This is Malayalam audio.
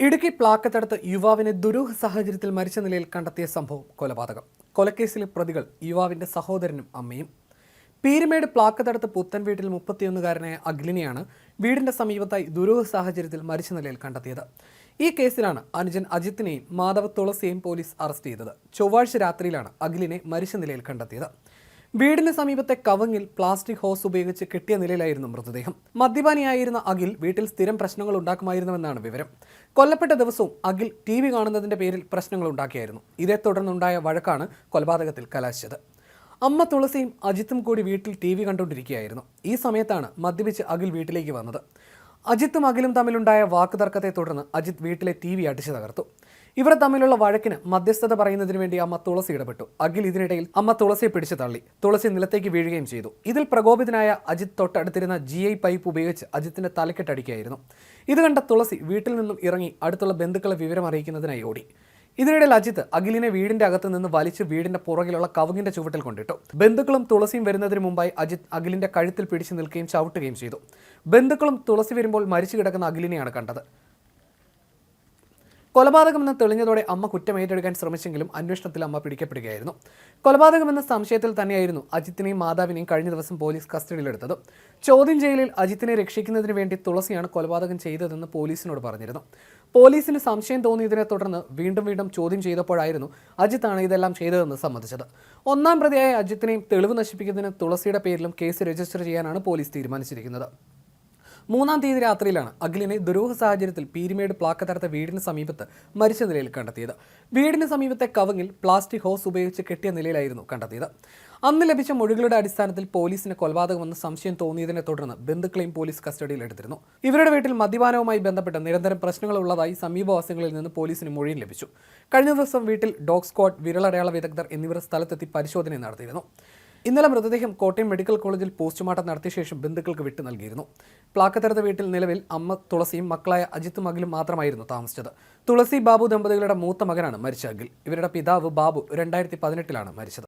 ഇടുക്കി പ്ലാക്കത്തടുത്ത് യുവാവിനെ ദുരൂഹ സാഹചര്യത്തിൽ മരിച്ച നിലയിൽ കണ്ടെത്തിയ സംഭവം കൊലപാതകം. കൊലക്കേസിലെ പ്രതികൾ യുവാവിന്റെ സഹോദരനും അമ്മയും. പീരുമേട് പ്ലാക്കത്തടുത്ത് പുത്തൻ വീട്ടിൽ മുപ്പത്തിയൊന്നുകാരനായ അഖിലിനെയാണ് വീടിന്റെ സമീപത്തായി ദുരൂഹ സാഹചര്യത്തിൽ മരിച്ച നിലയിൽ കണ്ടെത്തിയത്. ഈ കേസിലാണ് അനുജൻ അജിത്തിനെയും മാധവ തുളസിയെയും പോലീസ് അറസ്റ്റ് ചെയ്തത്. ചൊവ്വാഴ്ച രാത്രിയിലാണ് അഖിലിനെ മരിച്ച നിലയിൽ കണ്ടെത്തിയത്. വീടിന് സമീപത്തെ കവങ്ങിൽ പ്ലാസ്റ്റിക് ഹോസ് ഉപയോഗിച്ച് കെട്ടിയ നിലയിലായിരുന്നു മൃതദേഹം. മദ്യപാനിയായിരുന്ന അഖിൽ വീട്ടിൽ സ്ഥിരം പ്രശ്നങ്ങൾ ഉണ്ടാക്കുമായിരുന്നുവെന്നാണ് വിവരം. കൊല്ലപ്പെട്ട ദിവസവും അഖിൽ ടി വി കാണുന്നതിന്റെ പേരിൽ പ്രശ്നങ്ങൾ ഉണ്ടാക്കിയായിരുന്നു. ഇതേ തുടർന്നുണ്ടായ വഴക്കാണ് കൊലപാതകത്തിൽ കലാശിച്ചത്. അമ്മ തുളസിയും അജിത്തും കൂടി വീട്ടിൽ ടി വി കണ്ടുകൊണ്ടിരിക്കുകയായിരുന്നു. ഈ സമയത്താണ് മദ്യപിച്ച് അഖിൽ വീട്ടിലേക്ക് വന്നത്. അജിത്തും അഖിലും തമ്മിലുണ്ടായ വാക്കുതർക്കത്തെ തുടർന്ന് അജിത് വീട്ടിലെ ടി വി അടിച്ചു തകർത്തു. ഇവർ തമ്മിലുള്ള വഴക്കിന് മധ്യസ്ഥത പറയുന്നതിന് വേണ്ടി അമ്മ തുളസി ഇടപെട്ടു. അഖിൽ ഇതിനിടയിൽ അമ്മ തുളസിയെ പിടിച്ചു തള്ളി. തുളസി നിലത്തേക്ക് വീഴുകയും ചെയ്തു. ഇതിൽ പ്രകോപിതനായ അജിത് തൊട്ടടുത്തിരുന്ന ജി ഐ പൈപ്പ് ഉപയോഗിച്ച് അജിത്തിന്റെ തലക്കെട്ടടിക്കുകയായിരുന്നു. ഇത് കണ്ട തുളസി വീട്ടിൽ നിന്നും ഇറങ്ങി അടുത്തുള്ള ബന്ധുക്കളെ വിവരം അറിയിക്കുന്നതിനായി ഓടി. ഇതിനിടയിൽ അജിത്ത് അഖിലിനെ വീടിന്റെ അകത്ത് നിന്ന് വലിച്ച് വീടിന്റെ പുറകിലുള്ള കവുങ്ങിന്റെ ചുവട്ടിൽ കൊണ്ടിട്ടു. ബന്ധുക്കളും തുളസിയും വരുന്നതിന് മുമ്പായി അജിത് അഖിലിന്റെ കഴുത്തിൽ പിടിച്ചു നിൽക്കുകയും ചവിട്ടുകയും ചെയ്തു. ബന്ധുക്കളും തുളസി വരുമ്പോൾ മരിച്ചു കിടക്കുന്ന അഖിലിനെയാണ് കണ്ടത്. കൊലപാതകമെന്ന് തെളിഞ്ഞതോടെ അമ്മ കുറ്റം ഏറ്റെടുക്കാൻ ശ്രമിച്ചെങ്കിലും അന്വേഷണത്തിൽ അമ്മ പിടിക്കപ്പെടുകയായിരുന്നു. കൊലപാതകമെന്ന സംശയത്തിൽ തന്നെയായിരുന്നു അജിത്തിനെയും മാതാവിനെയും കഴിഞ്ഞ ദിവസം പോലീസ് കസ്റ്റഡിയിലെടുത്തത്. ചോദ്യം ചെയ്യലിൽ അജിത്തിനെ രക്ഷിക്കുന്നതിന് വേണ്ടി തുളസിയാണ് കൊലപാതകം ചെയ്തതെന്ന് പോലീസിനോട് പറഞ്ഞിരുന്നു. പോലീസിന് സംശയം തോന്നിയതിനെ തുടർന്ന് വീണ്ടും വീണ്ടും ചോദ്യം ചെയ്തപ്പോഴായിരുന്നു അജിത്താണ് ഇതെല്ലാം ചെയ്തതെന്ന് സമ്മതിച്ചത്. ഒന്നാം പ്രതിയായ അജിത്തിനെയും തെളിവ് നശിപ്പിക്കുന്നതിന് തുളസിയുടെ പേരിലും കേസ് രജിസ്റ്റർ ചെയ്യാനാണ് പോലീസ് തീരുമാനിച്ചിരിക്കുന്നത്. മൂന്നാം തീയതി രാത്രിയിലാണ് അഖിലിനെ ദുരൂഹ സാഹചര്യത്തിൽ പീരിമേട് തരത്തെ വീടിന് സമീപത്ത് മരിച്ച നിലയിൽ കണ്ടെത്തിയത്. വീടിന് സമീപത്തെ കവങ്ങിൽ പ്ലാസ്റ്റിക് ഹോസ് ഉപയോഗിച്ച് കെട്ടിയ നിലയിലായിരുന്നു കണ്ടെത്തിയത്. അന്ന് ലഭിച്ച മൊഴികളുടെ അടിസ്ഥാനത്തിൽ പോലീസിന് കൊലപാതകമെന്ന് സംശയം തോന്നിയതിനെ തുടർന്ന് ബന്ധുക്കളെയും പോലീസ് കസ്റ്റഡിയിലെടുത്തിരുന്നു ഇവരുടെ വീട്ടിൽ മദ്യപാനവുമായി ബന്ധപ്പെട്ട് നിരന്തരം പ്രശ്നങ്ങൾ ഉള്ളതായി സമീപവാസികളിൽ നിന്ന് പോലീസിന് മൊഴിയും ലഭിച്ചു. കഴിഞ്ഞ ദിവസം വീട്ടിൽ ഡോഗ് സ്ക്വാഡ് വിരളടയാള വിദഗ്ധർ എന്നിവർ സ്ഥലത്തെത്തി പരിശോധന നടത്തിയിരുന്നു. ഇന്നലെ മൃതദേഹം കോട്ടയം മെഡിക്കൽ കോളേജിൽ പോസ്റ്റ്മോർട്ടം നടത്തിയ ശേഷം ബന്ധുക്കൾക്ക് വിട്ടു നൽകിയിരുന്നു. പ്ലാക്കത്തരത്ത വീട്ടിൽ നിലവിൽ അമ്മ തുളസിയും മക്കളായ അജിത്തും അഖിലും മാത്രമായിരുന്നു താമസിച്ചത്. തുളസി ബാബു ദമ്പതികളുടെ മൂത്ത മകനാണ് മരിച്ച അഖിൽ ഇവരുടെ പിതാവ് ബാബു രണ്ടായിരത്തി പതിനെട്ടിലാണ് മരിച്ചത്.